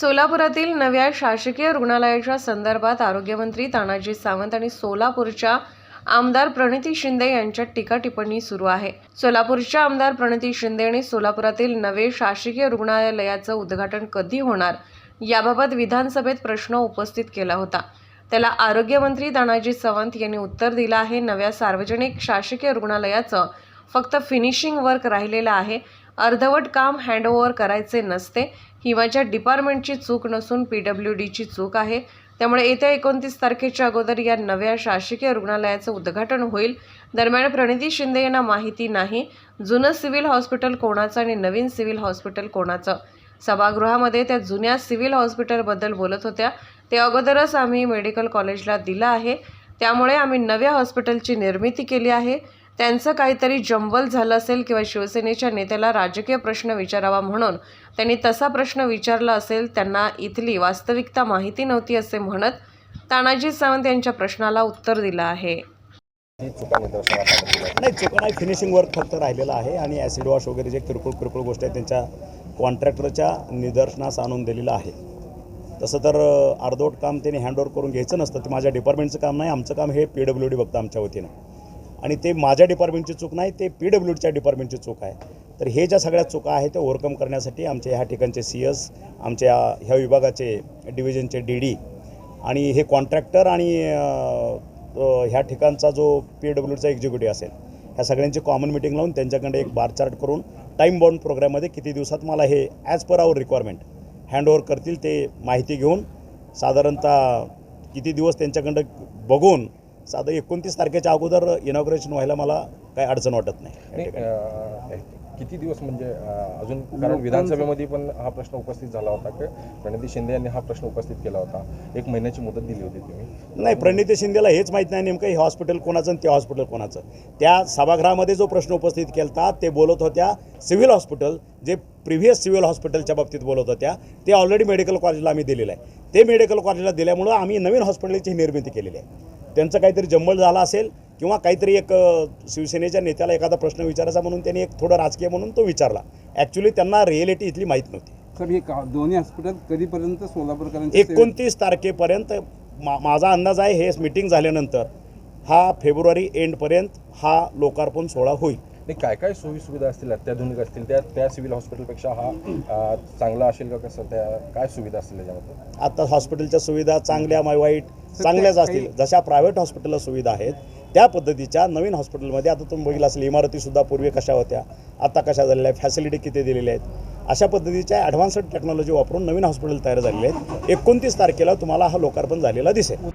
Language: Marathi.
सोलापुरातील नव्या शासकीय रुग्णालयाच्या संदर्भात आरोग्यमंत्री तानाजी सावंत आणि सोलापूरच्या आमदार प्रणिती शिंदे यांच्यात टीका टिप्पणी सुरू आहे. सोलापूरच्या आमदार प्रणिती शिंदे आणि सोलापुरातील नवे शासकीय रुग्णालयाचं उद्घाटन कधी होणार याबाबत विधानसभेत प्रश्न उपस्थित केला होता. त्याला आरोग्यमंत्री तानाजी सावंत यांनी उत्तर दिलं आहे. नव्या सार्वजनिक शासकीय रुग्णालयाचं फक्त फिनिशिंग वर्क राहिलेलं आहे. अर्धवट काम हँडओव्हर करायचे नसते. ही माझ्या डिपार्टमेंटची चूक नसून पी डब्ल्यू डीची चूक आहे. त्यामुळे येत्या एकोणतीस तारखेच्या अगोदर या नव्या शासकीय रुग्णालयाचं उद्घाटन होईल. दरम्यान प्रणिती शिंदे यांना माहिती नाही. जुनं सिव्हिल हॉस्पिटल कोणाचं आणि नवीन सिव्हिल हॉस्पिटल कोणाचं? सभागृहामध्ये त्या जुन्या सिव्हिल हॉस्पिटलबद्दल बोलत होत्या. ते अगोदरच आम्ही मेडिकल कॉलेजला दिलं आहे. त्यामुळे आम्ही नव्या हॉस्पिटलची निर्मिती केली आहे. त्यांचं काहीतरी जंबल झालं असेल किंवा शिवसेनेच्या नेत्याला राजकीय प्रश्न विचारावा म्हणून त्यांनी तसा प्रश्न विचारला असेल त्यांना इथली वास्तविकता माहिती नव्हती असे म्हणत तानाजी सावंत यांच्या प्रश्नाला उत्तर दिलं आहे आहे. नाही फिनिशिंग वर्क फक्त राहिलेलं आहे आणि ॲसिड वॉश वगैरे जे किरकोळ किरकोळ गोष्टी आहेत त्यांच्या कॉन्ट्रॅक्टरच्या निदर्शनास आणून दिलेलं आहे तसं तर अर्धवट काम त्यांनी हँडओव्हर करून घ्यायचं नसतं ते माझ्या डिपार्टमेंटचं काम नाही आमचं काम हे पी डब्ल्यू डी बघतं आमच्या वतीनं आणि ते माझ्या डिपार्टमेंटची चूक नाही ते पी डब्ल्यू डीच्या डिपार्टमेंटची चूक आहे. तर हे ज्या सगळ्या चुका आहेत त्या ओव्हरकम करण्यासाठी आमच्या ह्या ठिकाणचे सी एस आमच्या ह्या विभागाचे डिव्हिजनचे डी डी आणि हे कॉन्ट्रॅक्टर आणि ह्या ठिकाणचा जो पी डब्ल्यूचा एक्झिक्युटिव्ह असेल ह्या सगळ्यांची कॉमन मिटिंग लावून त्यांच्याकडे एक बार चार्ट करून टाईम बाउंड प्रोग्राममध्ये किती दिवसात मला हे as per our requirement handover करतील ते माहिती घेऊन साधारणतः किती दिवस त्यांच्याकडं बघून साधं एकोणतीस तारखेच्या अगोदर इनॉग्रेशन व्हायला मला काही अडचण वाटत नाही. किती दिवस म्हणजे अजून कारण विधानसभेमध्ये पण हा प्रश्न उपस्थित झाला होता की प्रणिती शिंदे यांनी हा प्रश्न उपस्थित केला होता. एक महिन्याची मुदत दिली होती तुम्ही. नाही प्रणिती शिंदेला हेच माहीत नाही नेमकं हे हॉस्पिटल कोणाचं आणि ते हॉस्पिटल कोणाचं. त्या सभागृहामध्ये जो प्रश्न उपस्थित केला ते बोलत होत्या सिव्हिल हॉस्पिटल जे प्रिव्हियस सिव्हिल हॉस्पिटलच्या बाबतीत बोलत होत्या ते ऑलरेडी मेडिकल कॉलेजला आम्ही दिलेलं आहे. ते मेडिकल कॉलेजला दिल्यामुळं आम्ही नवीन हॉस्पिटलची निर्मिती केलेली आहे. त्यांचं काहीतरी जंबल झाला असेल किंवा काहीतरी एक शिवसेनेच्या नेत्याला एखादा प्रश्न विचारायचा म्हणून त्यांनी एक थोडं राजकीय म्हणून तो विचारला. ॲक्च्युली त्यांना रिएलिटी इथली माहीत नव्हती. सर हे का दोन्ही हॉस्पिटल कधीपर्यंत सोलापूरकरांच्या सेवेत- एकोणतीस तारखेपर्यंत मा माझा अंदाज आहे हे मीटिंग झाल्यानंतर हा फेब्रुवारी एंडपर्यंत हा लोकार्पण सोहळा होईल. नाही काय काय सोयी सुविधा असतील अत्याधुनिक असतील त्या त्या सिव्हिल हॉस्पिटलपेक्षा हा अं, चांगला असेल का कसं? त्या काय सुविधा असतील त्याच्यामध्ये? आता हॉस्पिटलच्या सुविधा चांगल्या माय वाईट चांगल्याच असतील. जशा प्रायव्हेट हॉस्पिटलला सुविधा आहेत त्या पद्धतीच्या नवीन हॉस्पिटलमध्ये आता तुम्ही बघितलं असेल इमारतीसुद्धा पूर्वी कशा होत्या आता कशा झालेल्या आहेत फॅसिलिटी किती दिलेल्या आहेत. अशा पद्धतीच्या ॲडव्हान्स्ड टेक्नॉलॉजी वापरून नवीन हॉस्पिटल तयार झालेले आहेत. एकोणतीस तारखेला तुम्हाला हा लोकार्पण झालेला दिसेल.